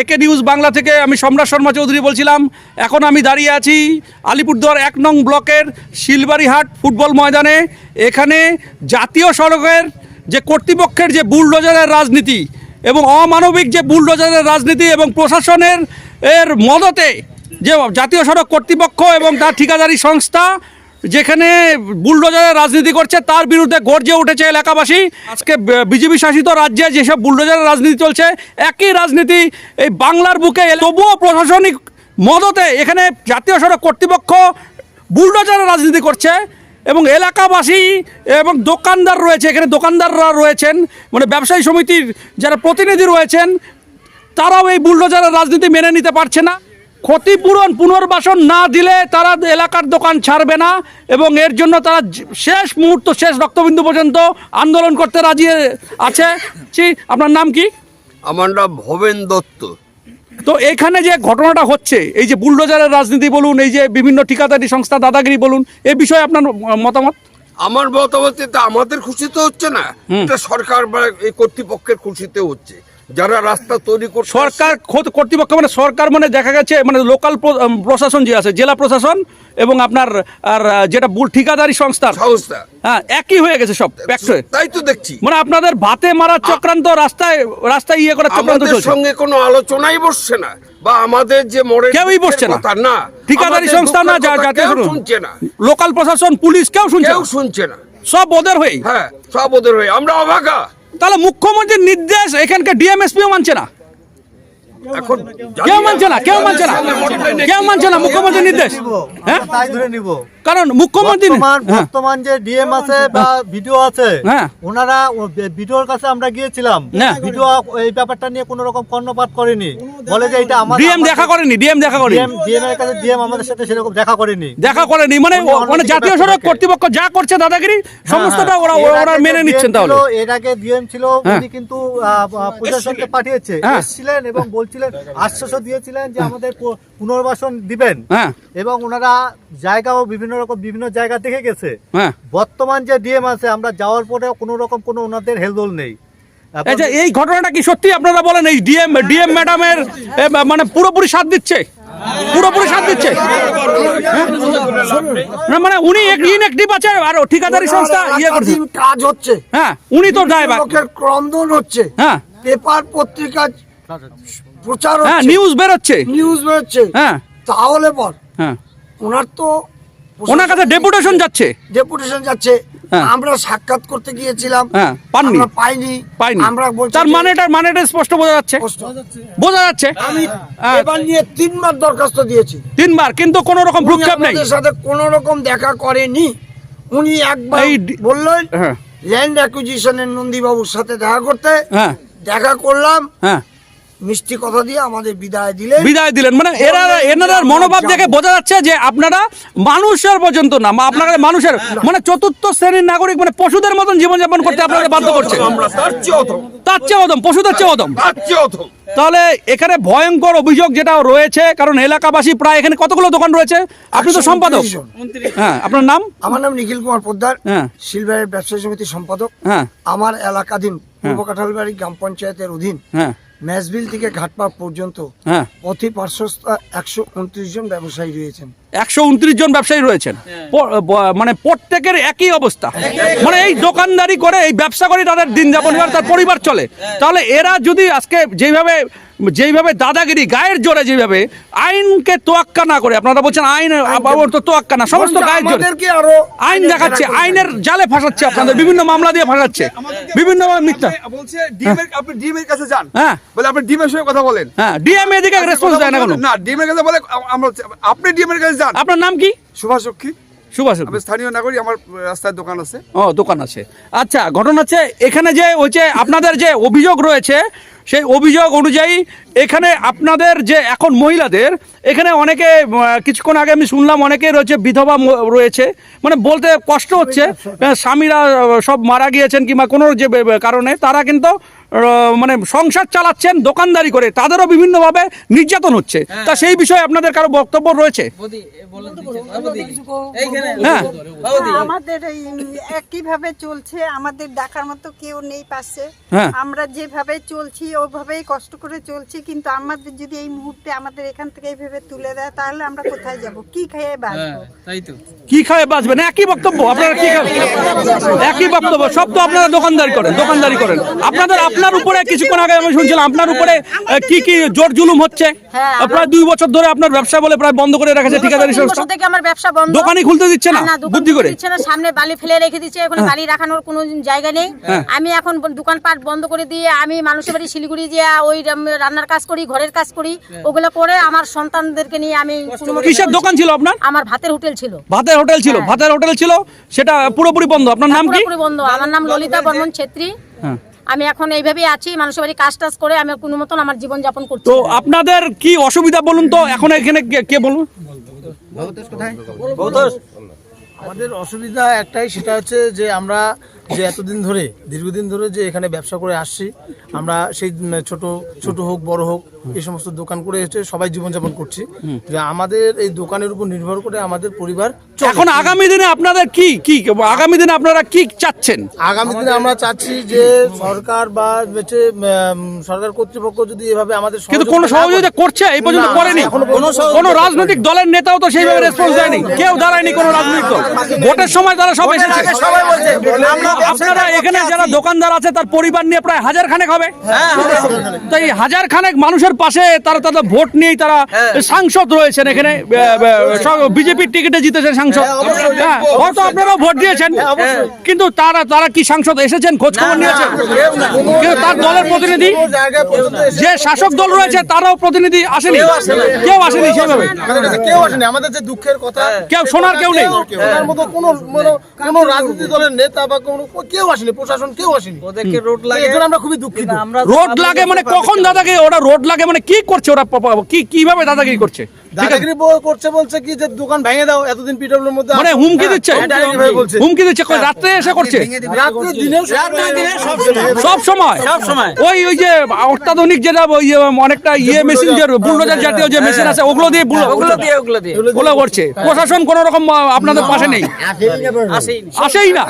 একে নিউজ বাংলা থেকে আমি সম্রাট শর্মা চৌধুরী বলছিলাম। এখন আমি দাঁড়িয়ে আছি আলিপুরদুয়ার এক নং ব্লকের শিলবাড়িহাট ফুটবল ময়দানে। এখানে জাতীয় সড়কের যে কর্তৃপক্ষের যে বুলডোজারের রাজনীতি এবং অমানবিক যে বুলডোজারের রাজনীতি এবং প্রশাসনের এর মদতে যে জাতীয় সড়ক কর্তৃপক্ষ এবং তার ঠিকাদারি সংস্থা যেখানে বুলডোজারের রাজনীতি করছে, তার বিরুদ্ধে গর্জে উঠেছে এলাকাবাসী। আজকে বিজেপি শাসিত রাজ্যে যেসব বুলডোজারের রাজনীতি চলছে, একই রাজনীতি এই বাংলার বুকে তবুও প্রশাসনিক মদতে এখানে জাতীয় সড়ক কর্তৃপক্ষ বুলডোজারের রাজনীতি করছে এবং এলাকাবাসী এবং দোকানদার রয়েছে, এখানে দোকানদাররা রয়েছেন মানে ব্যবসায়ী সমিতির যারা প্রতিনিধি রয়েছেন, তারাও এই বুলডোজারের রাজনীতি মেনে নিতে পারছে না। ক্ষতিপূরণ পুনর্বাসন না দিলে তারা এলাকার দোকান ছাড়বে না এবং এর জন্য তারা শেষ মুহূর্ত শেষ রক্তবিন্দু পর্যন্ত আন্দোলন করতে রাজি আছে। আপনার নাম কি? আমার নাম ভবেন দত্ত। তো এখানে যে ঘটনাটা হচ্ছে এই যে বুলডোজারের রাজনীতি বলুন এই যে বিভিন্ন ঠিকাদারি সংস্থা দাদাগিরি বলুন এ বিষয়ে আপনার মতামত? আমার মতামত তো আমাদের খুশিতে হচ্ছে না এটা সরকার বা এই কর্তৃপক্ষের খুশিতে হচ্ছে। যারা রাস্তা তৈরি করছে সরকার খোদ- কর্তৃপক্ষ মানে সরকার মানে দেখা গেছে মানে লোকাল প্রশাসন যে আছে জেলা প্রশাসন এবং আপনার আর যেটা বুল ঠিকাদারি সংস্থার সংস্থা। হ্যাঁ একই হয়ে গেছে সব তাই তো দেখছি। মানে আপনাদের ভাতে মারার চক্রান্ত রাস্তায় রাস্তায় ইয়ে করার চক্রান্ত চলছে। সঙ্গে কোনো আলোচনাই বসছে না বা আমাদের যে মরে কেউই বসছে না। তার না ঠিকাদারি সংস্থা না যা- সড়ক। শুনছে না। লোকাল প্রশাসন পুলিশ কেউ শুনছে কেউ শুনছে না। সব ওদের হয়েই। হ্যাঁ সব ওদের হয়ে আমরা অবাকা তাহলে মুখ্যমন্ত্রীর নির্দেশ এখানকার ডিএমএসপিও মানছে না। এখন কেউ মানছে না কেউ মানছে না কেউ মানছে না মুখ্যমন্ত্রীর নির্দেশ। হ্যাঁ? তাই ধরে নিব কারণ মুখ্যমন্ত্রী বর্তমান হ্যাঁ। যে ডিএম আছে বা ভিডিও আছে হ্যাঁ। ওনারা ভিডিওর কাছে আমরা গিয়েছিলাম। হ্যাঁ। ভিডিও এই ব্যাপারটা নিয়ে কোনো রকম কর্ণপাত করেনি। বলে যে এটা আমাদের ডিএম দেখা করেনি ডিএম দেখা করেনি। ডিএম ডিএম এর কাছে ডিএম আমাদের সাথে সেরকম দেখা করেনি। দেখা করেনি। মানে মানে জাতীয় সড়ক কর্তৃপক্ষ যা করছে দাদাগিরি সমস্তটা ওরা ওরা মেনে নিচ্ছেন তাহলে। এর আগে ডিএম ছিল হ্যাঁ। উনি কিন্তু প্রশাসনকে পাঠিয়েছে। হ্যাঁ। এসেছিলেন এবং বলছিলেন আশ্বাসও দিয়েছিলেন যে আমাদের পুনর্বাসন দিবেন। হ্যাঁ। এবং ওনারা জায়গাও বিভিন্ন রকম বিভিন্ন জায়গা দেখে গেছে। হ্যাঁ। বর্তমান যে ডিএম আছে আমরা যাওয়ার পরে কোনো রকম কোনো ওনাদের হেলদোল নেই। এই ঘটনাটা কি সত্যি আপনারা বলেন? এই ডিএম ডিএম ম্যাডামের মানে পুরোপুরি সাথ দিচ্ছে? পুরোপুরি সাথ দিচ্ছে? হ্যাঁ? না, মানে উনি ইনএক্টিভ আছে আর ঠিকাদারি সংস্থা ইয়ে করছে। কাজ হচ্ছে। হ্যাঁ উনি তো ড্রাইভার। লোকের ক্রন্দন হচ্ছে। হ্যাঁ। পেপার পত্রিকা প্রচার হ্যাঁ হচ্ছে। নিউজ বেরোচ্ছে। নিউজ বেরোচ্ছে। হ্যাঁ। তাহলে পর হ্যাঁ। ওনার তো ওনার কাছে ডেপুটেশন যাচ্ছে। ডেপুটেশন যাচ্ছে। হ্যাঁ। আমরা সাক্ষাৎ করতে গিয়েছিলাম। হ্যাঁ, পাননি? পাইনি। পাইনি। আমরা বলছি তার যে- মানেটা মানেটা স্পষ্ট বোঝা যাচ্ছে। বোঝা যাচ্ছে। আমি হ্যাঁ, এবার নিয়ে তিনবার দরখাস্ত দিয়েছি। তিনবার কিন্তু কোনো রকম ভ্রুক্ষেপ নেই। সাথে কোন রকম দেখা করেনি। উনি একবার বললেন হ্যাঁ। ল্যান্ড অ্যাকুইজিশনের নন্দীবাবুর সাথে দেখা করতে। দেখা করলাম। হ্যাঁ। মিষ্টি কথা দিয়ে আমাদের বিদায় দিলেন। বিদায় দিলেন। মানে এরা এনাদের মনোভাব দেখে বোঝা যাচ্ছে যে আপনারা মানুষের পর্যন্ত না আপনারা মানুষের মানে চতুর্থ শ্রেণির নাগরিক মানে পশুদের মতন জীবনযাপন করতে আপনাদের বাধ্য করছে। তার চেয়ে অদম পশুদের চেয়ে অদম তাহলে এখানে ভয়ঙ্কর অভিযোগ যেটা রয়েছে কারণ এলাকাবাসী প্রায় এখানে কতগুলো দোকান রয়েছে? আপনি তো সম্পাদক। হ্যাঁ আপনার নাম? আমার নাম নিখিল কুমার পোদ্দার হ্যাঁ। সিলভারের ব্যবসায়ী সমিতির সম্পাদক। হ্যাঁ। আমার এলাকাধীন পূর্ব কাঁঠালবাড়ি গ্রাম পঞ্চায়েতের অধীন হ্যাঁ। ম্যাচবিল থেকে ঘাটপা পর্যন্ত অতি পথে পার্শ্বস্থ একশো উনত্রিশ জন ব্যবসায়ী রয়েছেন। একশো উনত্রিশ জন ব্যবসায়ী রয়েছেন। মানে প্রত্যেকের একই অবস্থা। মানে এই দোকানদারি করে এই ব্যবসা করে তাদের দিন যাপন করে তার পরিবার চলে। তাহলে এরা যদি আজকে যেইভাবে যেইভাবে দাদাগিরি গায়ের জোরে যেভাবে আইনকে তোয়াক্কা না করে আপনারা বলছেন আইন আবার তো তোয়াক্কা না সমস্ত গায়ের জোরে। আইন দেখাচ্ছে আইনের জালে ফাঁসাচ্ছে আপনাদের বিভিন্ন মামলা দিয়ে ফাঁসাচ্ছে বিভিন্ন মিথ্যা। বলছে ডিএম এর আপনি ডিএম এর কাছে যান। হ্যাঁ। বলে আপনি ডিএম এর সঙ্গে কথা বলেন। হ্যাঁ ডিএম এদিকে রেসপন্স দেয় না কোনো। না ডিএম এর কাছে বলে আমরা আপনি ডিএম এর কাছে যান। আপনার নাম কি? সুভাষ সক্ষী সুভাষ আমি স্থানীয় নাগরিক আমার রাস্তায় দোকান আছে। ও দোকান আছে। আচ্ছা ঘটনা হচ্ছে এখানে যে হচ্ছে আপনাদের যে অভিযোগ রয়েছে সেই অভিযোগ অনুযায়ী এখানে আপনাদের যে এখন মহিলাদের এখানে অনেকে কিছুক্ষণ আগে আমি শুনলাম অনেকে রয়েছে বিধবা রয়েছে। মানে বলতে কষ্ট হচ্ছে। স্বামীরা সব মারা গিয়েছেন কিংবা কোনো যে কারণে তারা কিন্তু মানে সংসার চালাচ্ছেন দোকানদারি করে তাদেরও বিভিন্নভাবে নির্যাতন হচ্ছে। তা সেই বিষয়ে আপনাদের কারও বক্তব্য রয়েছে? হ্যাঁ। আমাদের একইভাবে চলছে আমাদের ডাকার মতো কেউ নেই পাশে। হ্যাঁ। আমরা যেভাবে চলছি ওভাবেই কষ্ট করে চলছি কিন্তু আমাদের যদি এই মুহূর্তে আমাদের এখান থেকে এইভাবে তুলে দেয় তাহলে আমরা কোথায় যাব? কি খেয়ে বাঁচবো? কি খায় বাঁচবেন একই বক্তব্য আপনারা কি খাবেন? একই বক্তব্য সব তো আপনারা দোকানদারি করেন দোকানদারি করেন। আপনাদের আপনার উপরে কিছুক্ষণ আগে আমি শুনছিলাম আপনার উপরে কি কি জোর জুলুম হচ্ছে? হ্যাঁ, প্রায় দুই বছর ধরে আপনার ব্যবসা বলে প্রায় বন্ধ করে রেখেছে ঠিকাদারি সংস্থা। থেকে আমার ব্যবসা বন্ধ। দোকানই খুলতে দিচ্ছে না, না বুদ্ধি করে। দিচ্ছে না সামনে বালি ফেলে রেখে দিচ্ছে ওখানে বালি রাখানোর কোনো জায়গা নেই। হ্যাঁ। আমি এখন দোকানপাট বন্ধ করে দিয়ে আমি মানুষের বাড়ি শিলিগুড়ি যে ওই রান্নার কাজ করি ঘরের কাজ করি ওগুলো করে আমার সন্তানদেরকে নিয়ে আমি কিসের দোকান ছিল আপনার? আমার ভাতের হোটেল ছিল। ভাতের হোটেল ছিল ভাতের হোটেল ছিল সেটা পুরোপুরি বন্ধ। আপনার নাম কি? পুরোপুরি বন্ধ। আমার নাম ললিতা বর্মন ছেত্রী। হ্যাঁ। আমি এখন এইভাবেই আছি মানুষের বাড়ি কাজ টাজ করে আমি কোনো মতন আমার জীবন যাপন করছি তো আপনাদের কি অসুবিধা বলুন তো? এখন এখানে কে- কে বলুন? আমাদের অসুবিধা একটাই সেটা হচ্ছে যে আমরা যে এতদিন ধরে দীর্ঘদিন ধরে যে এখানে ব্যবসা করে আসছি আমরা সেই ছোট ছোট হোক বড় হোক এই সমস্ত দোকান করে এসে সবাই জীবনযাপন করছি। যে আমাদের এই দোকানের উপর নির্ভর করে আমাদের পরিবার এখন আগামী দিনে আপনাদের কি কি আগামী দিনে আপনারা কি চাচ্ছেন? আগামী দিনে আমরা চাচ্ছি যে সরকার বা হচ্ছে সরকার কর্তৃপক্ষ যদি এভাবে আমাদের কিন্তু কোন সহযোগিতা করছে এই পর্যন্ত করেনি? কোনো কোন রাজনৈতিক দলের নেতাও তো সেইভাবে রেসপন্স দেয়নি। কেউ দাঁড়ায়নি কোন রাজনৈতিক দল। ভোটের সময় তারা সব এসেছে। আপনারা এখানে যারা দোকানদার আছে তার পরিবার নিয়ে প্রায় হাজার খানেক হবে তো এই হাজার খানেক মানুষের পাশে তারা তাদের ভোট নিয়েই তারা সাংসদ রয়েছেন এখানে। বিজেপির টিকিটে জিতেছেন সাংসদ। হ্যাঁ হয়তো আপনারাও ভোট দিয়েছেন। কিন্তু তারা তারা কি সাংসদ এসেছেন? খোঁজ খবর নিয়েছেন? কিন্তু তার দলের প্রতিনিধি যে শাসক দল রয়েছে তারাও প্রতিনিধি আসেনি। কেউ আসেনি। সেভাবে কেউ আসেনি। আমাদের যে দুঃখের কথা কেউ শোনার কেউ নেই। কোনো রাজনীতি দলের নেতা বা কোনো কেউ আসেনি প্রশাসন কেউ আসেনি। ওদেরকে রোড লাগে। আমরা খুবই দুঃখিত। রোড লাগে মানে কখন দাদাকে ওরা রোড লাগে মানে কি করছে ওরা কি কীভাবে দাদাগিরি করছে? দাদাগিরি করছে বলছে কি যে দোকান ভেঙে দাও এতদিন পিডব্লিউর মধ্যে মানে হুমকি দিচ্ছে? হ্যাঁ, হুমকি দিচ্ছে? কই রাত্রে এসে করছে? রাত্রে দিনেও সব সময়। সব সময়? ওই ওই যে অত্যাধুনিক যেটা ওই অনেকটা ইয়ে মেশিন যে বুলডোজার জাতীয় যে মেশিন আছে ওগুলো দিয়ে ওগুলো দিয়ে ওগুলো দিয়ে। ওগুলো করছে। প্রশাসন কোন রকম আপনাদের পাশে নেই। আসেই না।